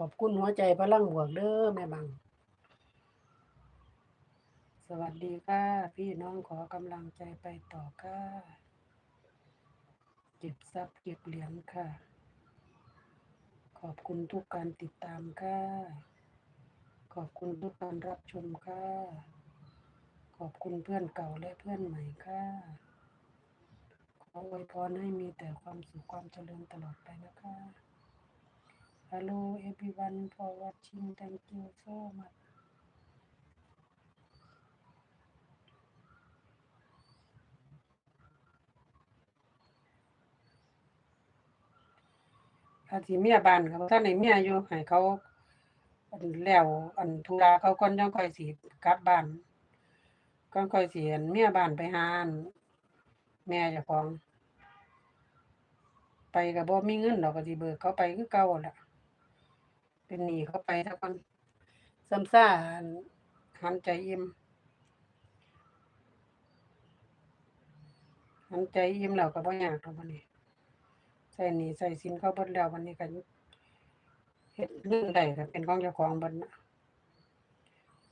ขอบคุณหัวใจพลังบวกเด้อแม่บัง สวัสดีค่ะ พี่น้องขอกำลังใจไปต่อค่ะเก็บทรัพย์เก็บเหรียญค่ะ ขอบคุณทุกการติดตามค่ะ ขอบคุณทุกการรับชมค่ะ ขอบคุณเพื่อนเก่าและเพื่อนใหม่ค่ะ ขออวยพรให้มีแต่ความสุขความเจริญตลอดไปนะคะ Hello everyone for watching thank you so much อาสิเมียบ้านเขาท่านในเมียอยู่ให้เขาอันแล้วอันธุระเขาก่อนจังคอยสิกลับบ้านก่อนคอยสิอันเมียบ้านไปหาอันแม่เจ้าของ ไปก็บ่มีเงินดอกก็สิเบิกเขาไปคือเก่าล่ะ เป็นหนีเขาไปซะก่อนซ้ำซ่าหันใจอิ่มหันใจอิ่มแล้วก็บ่ยากดอกบัดนี้ใส่หนีใส่สินเข้าเบิดแล้ววันนี้ก็เฮ็ดเรื่องใดก็เป็นของเจ้าของบิดน่ะ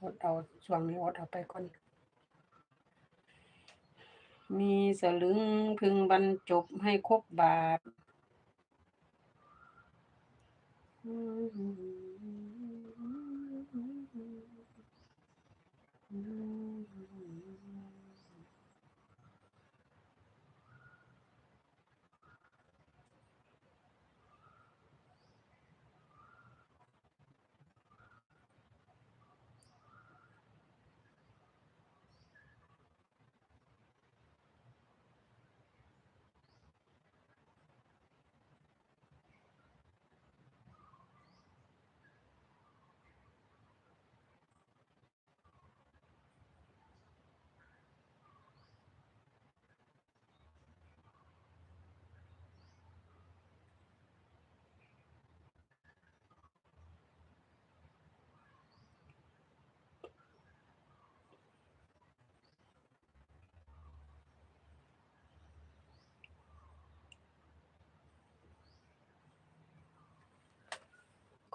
อดเอาช่วงนี้อดเอาไปก่อนมีสลึงพึงบรรจบให้ครบบาท Mua?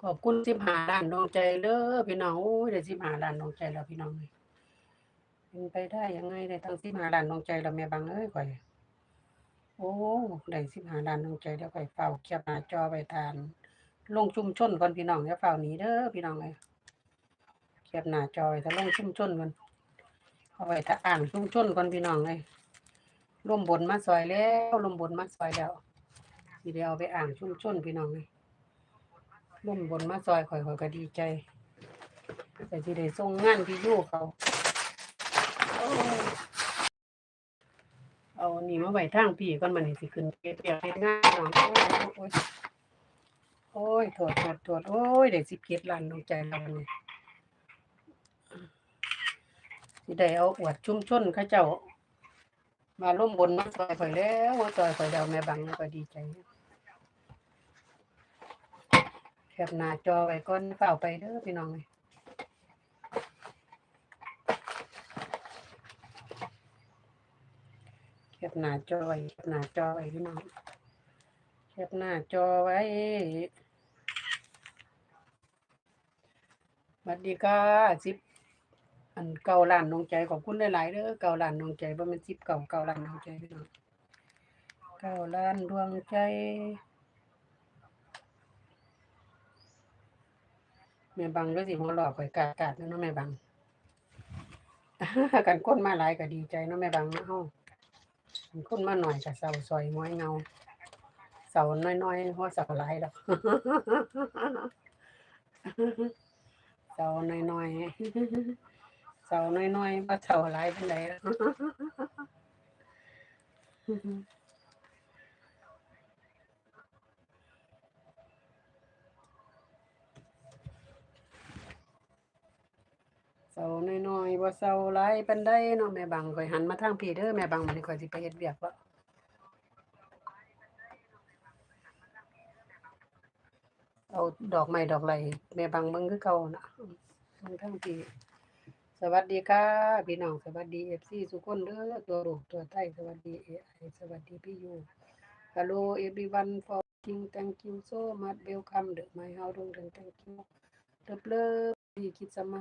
ขอบคุณสิบหาล้านดวงใจเด้อพี่น้องโอ้ยได้สิบหาล้านดวงใจแล้วพี่น้องเอ้ยเป็นไปได้ยังไงได้ตั้งสิบหาล้านดวงใจแล้วแม่บังเอ้ยข่อยโอ้ได้สิบหาล้านดวงใจแล้วข่อยเฝ้าแคปหน้าจอไว้ทาน ลงชุมชนก่อนพี่น้องอย่าเฝ้าหนีเด้อพี่น้องเอ้ยแคปหน้าจอไว้ถ้าลงชุมชนก่อนเอาไว้ถ้าอ่านชุมชนก่อนพี่น้องเอ้ยร่วมบนมาซอยแล้วร่วมบนมาซอยแล้วสิได้เอาไปอ่านชุมชนพี่น้องเอ้ย ร่มบนมาซอยข่อยข่อยก็ดีใจแต่ที่ได้ส่งงานพี่ยู่เขาเอานี่มาไว้ทางพี่ก่อนมันนี่สิขึ้นเปียกเฮ็ดงานหน่อยโอ้ยโอ้ยโทษโทษโทษโอ้ยได้สิเกียรล้านดวงใจเราวันนี้สิได้เอาอวดชุ่มชนเขาเจ้า มาร่วมบนมาซอยข่อยแล้วมาซอยข่อยเดาแม่บังก็ดีใจ แคปหน้าจอไว้ก่อนเฝ้าไปเด้อพี่น้องเอ้ยแคปหน้าจอไว้แคปหน้าจอไว้พี่น้องแคปหน้าจอไว้สวัสดีค่ะสิบอันเก่าล้านดวงใจขอบคุณหลายๆเด้อเก่าล้านดวงใจบ่แม่นสิบเก่าเก่าล้านดวงใจพี่น้องเก่าล้านดวงใจ แม่บังก็สิหัวเราะข่อยกากาดเนาะแม่บังกันคนมาหลายก็ดีใจเนาะแม่บังเนาะเฮากันคนมาหน่อยก็เศร้าซอยม้อยเงาเสาน้อยๆหัวเสาหลายดอกเสาน้อยๆเสาน้อยๆบ่เสาหลายปานใดดอก เสาน้อยๆบ่เสาหลายปานใดเนาะแม่บังข่อยหันมาทางพี่เด้อแม่บังมื้อนี้ข่อยสิไปเฮ็ดเวียกบ่เอาดอกไม้ดอกไรแม่บังเบิ่งคือเก่าน่ะมเบิ่งทางพี่สวัสดีค่ะพี่น้องสวัสดี FC ทุกคนเด้อตัวลูกตัวไต้สวัสดี AI สวัสดีพี่ยู Hello everyone for King thank you so much welcome the my house ดงเดือน thank you เลิฟเลิฟดีคิดสมา